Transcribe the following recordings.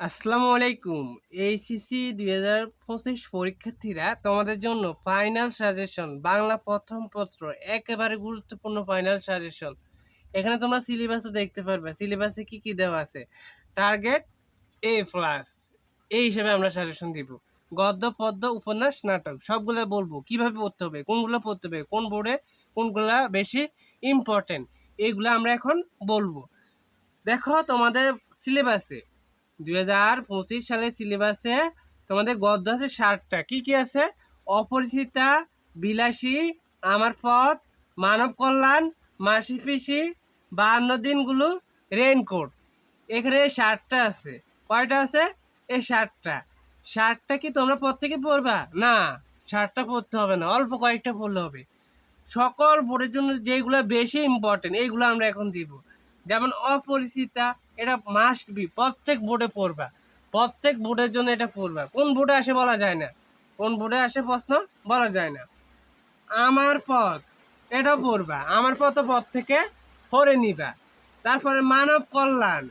আসসালামু আলাইকুম। এইচএসসি দুই হাজার পঁচিশ পরীক্ষার্থীরা তোমাদের জন্য ফাইনাল সাজেশন বাংলা প্রথম পত্র, একেবারে গুরুত্বপূর্ণ ফাইনাল সাজেশন এখানে তোমরা সিলেবাসও দেখতে পারবে সিলেবাসে কি কি দেওয়া আছে? টার্গেট এ প্লাস এই হিসেবে আমরা সাজেশন দিব। গদ্য, পদ্য, উপন্যাস, নাটক, সবগুলো বলব। কীভাবে পড়তে হবে? কোনগুলো পড়তে হবে? কোন বোর্ডে কোনগুলো বেশি ইম্পর্টেন্ট এইগুলো আমরা এখন বলব। দেখো তোমাদের সিলেবাসে দুই হাজার পঁচিশ সালের সিলেবাসে তোমাদের গদ্য আছে ষাটটা। কি কি আছে? অপরিচিতা, বিলাসী আমার পথ মানব কল্যাণ মাসি পিসি, বাহান্ন দিনগুলো রেনকোট এখানে ষাটটা আছে। কয়টা আছে? এই ষাটটা। ষাটটা কি তোমরা প্রত্যেকে পড়বা? না, ষাটটা পড়তে হবে না। অল্প কয়েকটা পড়লে হবে। সকল বোর্ডের জন্য যেগুলো বেশি ইম্পর্টেন্ট এইগুলো আমরা এখন দিব। যেমন অপরিচিতা এটা মাস্ট বি প্রত্যেক বোর্ডে পড়বা। প্রত্যেক বোর্ডের জন্য এটা পড়বা। কোন বোর্ডে আসে বলা যায় না। কোন বোর্ডে আসে প্রশ্ন বলা যায় না। আমার পথ এটাও পড়বা। আমার পথ পথ থেকে পড়ে নিবা। তারপরে মানব কল্যাণ,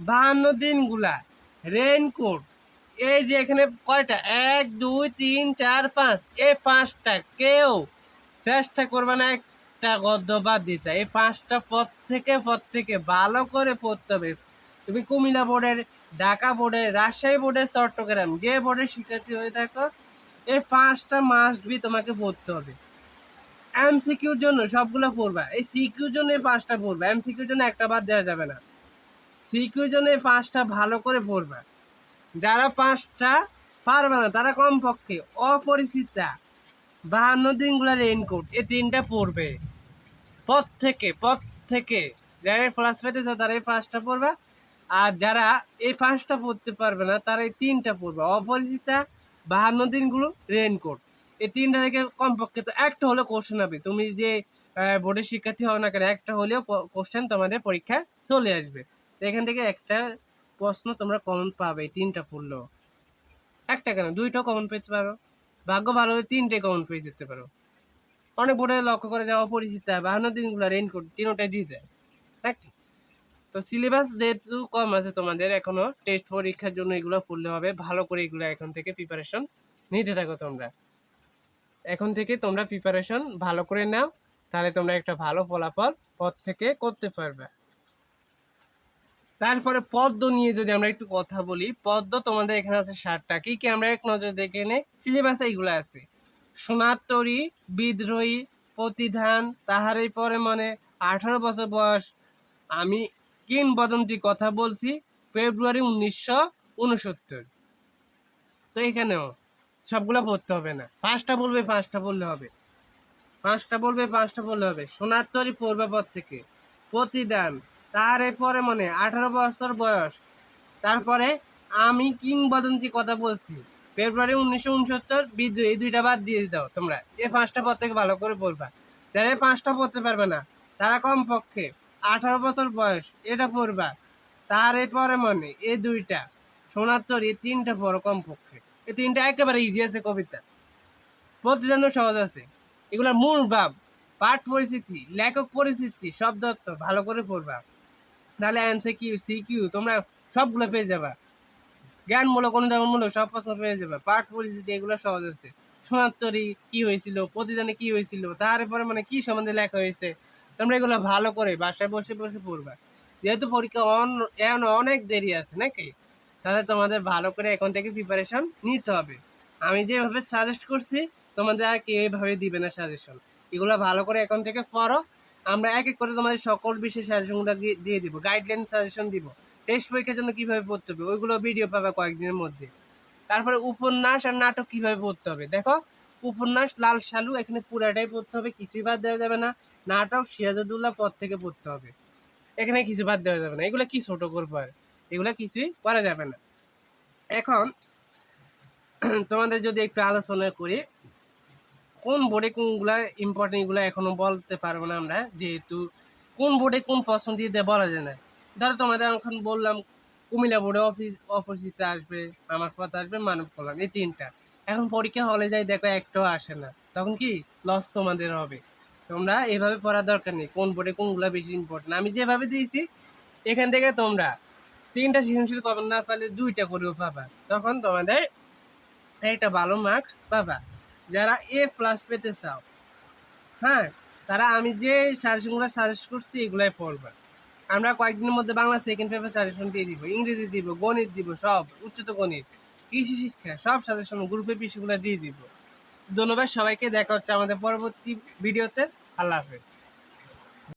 বাহান্ন দিনগুলা রেনকোট এই যে এখানে কয়টা? এক, দুই, তিন, চার, পাঁচ। এই পাঁচটা কেউ চেষ্টা করবে না একটা গদ্য বাদ দিতে। এই পাঁচটা পথ থেকে পথ থেকে ভালো করে পড়তে হবে। তুমি কুমিল্লা বোর্ডের, ঢাকা বোর্ডের, রাজশাহী বোর্ডের, চট্টগ্রাম যে বোর্ডের শিক্ষার্থী হয়ে থাকো, এই পাঁচটা মাস্ট বি তোমাকে পড়তে হবে। এমসিকিউর জন্য সবগুলো পড়বা। এই সিকিউর জন্য এই পাঁচটা পড়বা। এমসিকিউর জন্য একটা বাদ দেওয়া যাবে না। সিকিউর জন্য এই পাঁচটা ভালো করে পড়বা। যারা পাঁচটা পারবে না, তারা কমপক্ষে অপরিচিতা বাহান্ন দিনগুলো রেইনকোট এই তিনটা পড়বে। পথ থেকে পথ থেকে যারা প্লাস পেতে তারা এই পাঁচটা পড়বা। আর যারা এই পাঁচটা পড়তে পারবে না, তারা এই তিনটা পড়বে। অপরিচিতা বাহান্ন দিনগুলো রেনকোট এই তিনটা থেকে কমপক্ষে তো একটা হলেও কোশ্চেন হবে। তুমি যে বোর্ডের শিক্ষার্থী হও না কেন, একটা হলেও কোশ্চেন তোমাদের পরীক্ষায় চলে আসবে। তো এখান থেকে একটা প্রশ্ন তোমরা কমন পাবে তিনটা পড়লেও একটা কেন? দুইটাও কমন পেতে পারো। ভাগ্য ভালো হলে তিনটে কমন পেয়ে যেতে পারো। অনেক বোর্ডে লক্ষ্য করে যাওয়া অপরিচিতা বাহান্ন দিনগুলো রেনকোট তিনোটাই দিয়ে দেয়। নাকি? তো সিলেবাস যেহেতু কম আছে তোমাদের, এখনও টেস্ট পরীক্ষার জন্য এগুলো পড়লে হবে। ভালো করে এগুলো এখন থেকে প্রিপারেশন নিতে থাকো তোমরা। এখন থেকে তোমরা প্রিপারেশন ভালো করে নাও, তাহলে তোমরা একটা ভালো ফলাফল পথ থেকে করতে পারবে। তারপরে পদ্ম নিয়ে যদি আমরা একটু কথা বলি, পদ্ম তোমাদের এখানে আছে ষাটটা। কি কি আমরা এক নজর দেখে নে? সিলেবাসে এইগুলো আছে। সোনাতরি বিদ্রোহী, প্রতিধান, তাহারই পরে মনে, আঠারো বছর বয়স, আমি কিংবদন্তি কথা বলছি, ফেব্রুয়ারি উনিশশো উনসত্তর। তো এখানেও সবগুলো পড়তে হবে না। পাঁচটা বলবে, পাঁচটা বললে হবে। পাঁচটা বলবে, পাঁচটা বললে হবে। সোনাতরি পড়বে পর থেকে। প্রতিদান, তার পরে মনে আঠারো বছর বয়স। তারপরে আমি কিংবদন্তি কথা বলছি। ফেব্রুয়ারি উনিশশো উনসত্তর বিদ্যুৎ এই দুইটা বাদ দিয়ে দাও তোমরা। এই পাঁচটা পর থেকে ভালো করে পড়বা। যারা পাঁচটা পড়তে পারবে না। তারা কমপক্ষে আঠারো বছর বয়স, এটা পড়বা। তার পরে মনে এই দুইটা। সোনাত্তর এই তিনটা পড়ো কমপক্ষে। এই তিনটা একেবারে ইজি আছে কবিতা। প্রতিদানও সহজ আছে। এগুলোর মূল ভাব, পাঠ পরিস্থিতি লেখক পরিস্থিতি শব্দ ভালো করে পড়বা। তাহলে এমসি কিউ সি কিউ তোমরা সবগুলো পেয়ে যাবা। জ্ঞানমূলক অনুদানমূলক সব প্রশ্ন পেয়ে যাবে। পাঠ পরিস্থিতি এগুলো সহজ আছে। সোনাত্তরি কি হয়েছিল, প্রতিদানে কি হয়েছিল তারপরে মানে কি সম্বন্ধে লেখা হয়েছে তোমরা এগুলো ভালো করে বাসায় বসে বসে পড়বা। যেহেতু পরীক্ষা অন- এখন অনেক দেরি আছে, নাকি? তাহলে তোমাদের ভালো করে এখন থেকে প্রিপারেশন নিতে হবে। আমি যেভাবে সাজেস্ট করছি, তোমাদের আর কেউ এইভাবে দিবে না সাজেশন এগুলো ভালো করে এখন থেকে পড়ো। আমরা এক এক করে তোমাদের সকল বিষয় সাজেশনগুলো দিয়ে দিব। গাইডলাইন সাজেশন দিব। টেস্ট পরীক্ষার জন্য কীভাবে পড়তে হবে, ওইগুলো ভিডিও পাবে কয়েকদিনের মধ্যে। তারপরে উপন্যাস আর নাটক কীভাবে পড়তে হবে, দেখো? উপন্যাস, লাল সালু এখানে পুরাটাই পড়তে হবে, কিছুই বাদ দেওয়া যাবে না। নাটক সিরাজউদ্দৌলা পদ থেকে পড়তে হবে। এখানে কিছু বাদ দেওয়া যাবে না। এগুলো কি ছোট করব আর? এগুলো কিছুই করা যাবে না। এখন তোমাদের যদি একটু আলোচনা করি, কোন বোর্ডে কোনগুলো ইম্পর্টেন্ট এগুলো এখনও বলতে পারব না আমরা, যেহেতু কোন বোর্ডে কোন পছন্দ দেয় বলা যায় না। ধরো তোমাদের এখন বললাম, কুমিল্লা বোর্ডে অফিস অপরিচিত আসবে, আমার পথ আসবে, মানব কল্যাণ, এই তিনটা। এখন পরীক্ষা হলে যাই দেখো একটাও আসে না। তখন কি লস তোমাদের হবে। তোমরা এভাবে পড়ার দরকার নেই, কোন বোর্ডে কোনগুলো বেশি ইম্পর্টেন্ট আমি যেভাবে দিয়েছি, এখান থেকে তোমরা তিনটা সৃজনশীল কমন না পারলে দুইটা করেও পাবা। তখন তোমাদের একটা ভালো মার্কস পাবা। যারা এ প্লাস পেতে চাও হ্যাঁ তারা আমি যে সাজেশনগুলো সাজেস্ট করছি, এগুলাই পড়বা। আমরা কয়েকদিনের মধ্যে বাংলা সেকেন্ড পেপার সাজেশন দিয়ে দিব, ইংরেজি দিব, গণিত দিব, সব উচ্চত গণিত, কৃষি শিক্ষা, সব সাজেশন গ্রুপে বিষয়গুলো দিয়ে দিব। ধন্যবাদ সবাইকে দেখা হচ্ছে আমাদের পরবর্তী ভিডিওতে। আল্লাহ হাফেজ।